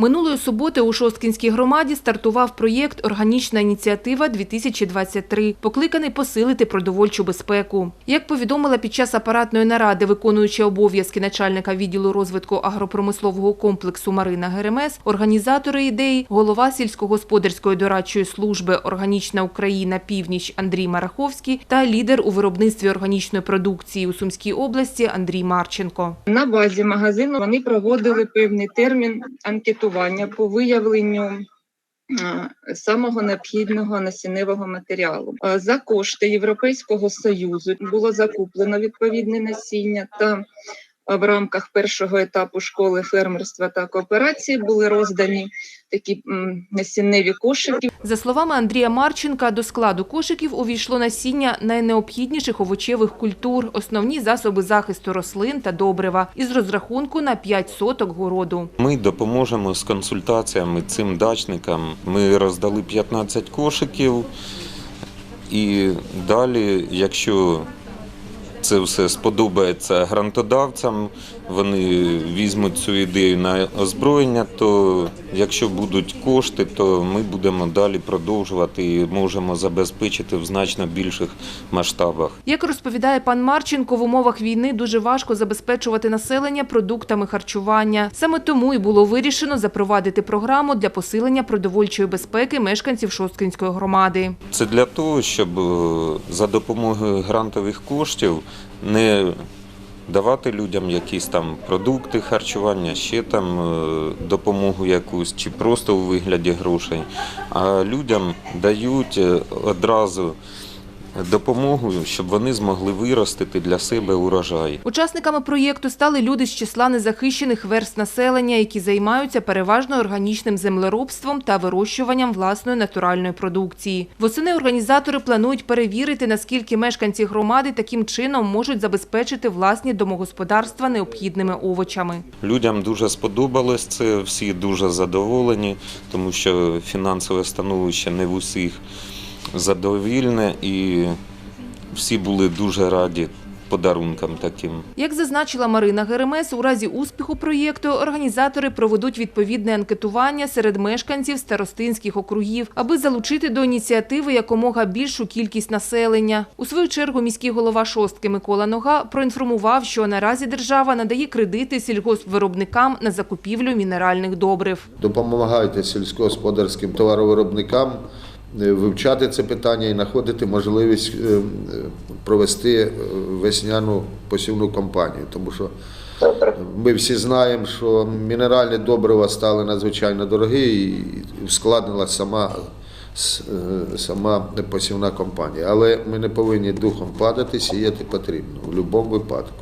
Минулої суботи у Шосткінській громаді стартував проєкт Органічна ініціатива 2023 покликаний посилити продовольчу безпеку. Як повідомила під час апаратної наради виконуюча обов'язки начальника відділу розвитку агропромислового комплексу Марина Геремес, організатори ідеї, голова сільськогосподарської дорадчої служби Органічна Україна Північ Андрій Мараховський та лідер у виробництві органічної продукції у Сумській області Андрій Марченко. На базі магазину вони проводили певний термін анкетування по виявленню самого необхідного насінневого матеріалу. За кошти Європейського союзу було закуплено відповідне насіння та в рамках першого етапу школи фермерства та кооперації були роздані такі насінневі кошики. За словами Андрія Марченка, до складу кошиків увійшло насіння найнеобхідніших овочевих культур, основні засоби захисту рослин та добрива із розрахунку на 5 соток городу. Ми допоможемо з консультаціями цим дачникам. Ми роздали 15 кошиків, і далі, якщо це все сподобається грантодавцям, вони візьмуть цю ідею на озброєння, то якщо будуть кошти, то ми будемо далі продовжувати і можемо забезпечити в значно більших масштабах. Як розповідає пан Марченко, в умовах війни дуже важко забезпечувати населення продуктами харчування. Саме тому і було вирішено запровадити програму для посилення продовольчої безпеки мешканців Шосткинської громади. Це для того, щоб е, за допомогою грантових коштів не давати людям якісь там продукти харчування, ще там е, допомогу якусь, чи просто у вигляді грошей. А людям дають е, одразу допомогу, щоб вони змогли виростити для себе урожай. Учасниками проєкту стали люди з числа незахищених верст населення, які займаються переважно органічним землеробством та вирощуванням власної натуральної продукції. Восени організатори планують перевірити, наскільки мешканці громади таким чином можуть забезпечити власні домогосподарства необхідними овочами. Людям дуже сподобалось це, всі дуже задоволені, тому що фінансове становище не в усіх задовільне і всі були дуже раді подарункам таким. Як зазначила Марина Геремес, у разі успіху проєкту організатори проведуть відповідне анкетування серед мешканців старостинських округів, аби залучити до ініціативи якомога більшу кількість населення. У свою чергу міський голова шостки Микола Нога проінформував, що наразі держава надає кредити сільгоспвиробникам на закупівлю мінеральних добрив. допомагайте сільськогосподарським товаровиробникам вивчати це питання і знаходити можливість е, е, провести е, весняну посівну кампанію. Тому що ми всі знаємо, що мінеральні добрива стали надзвичайно дорогі і ускладнила сама, е, сама посівна кампанія. Але ми не повинні духом падати, сіяти потрібно в будь-якому випадку.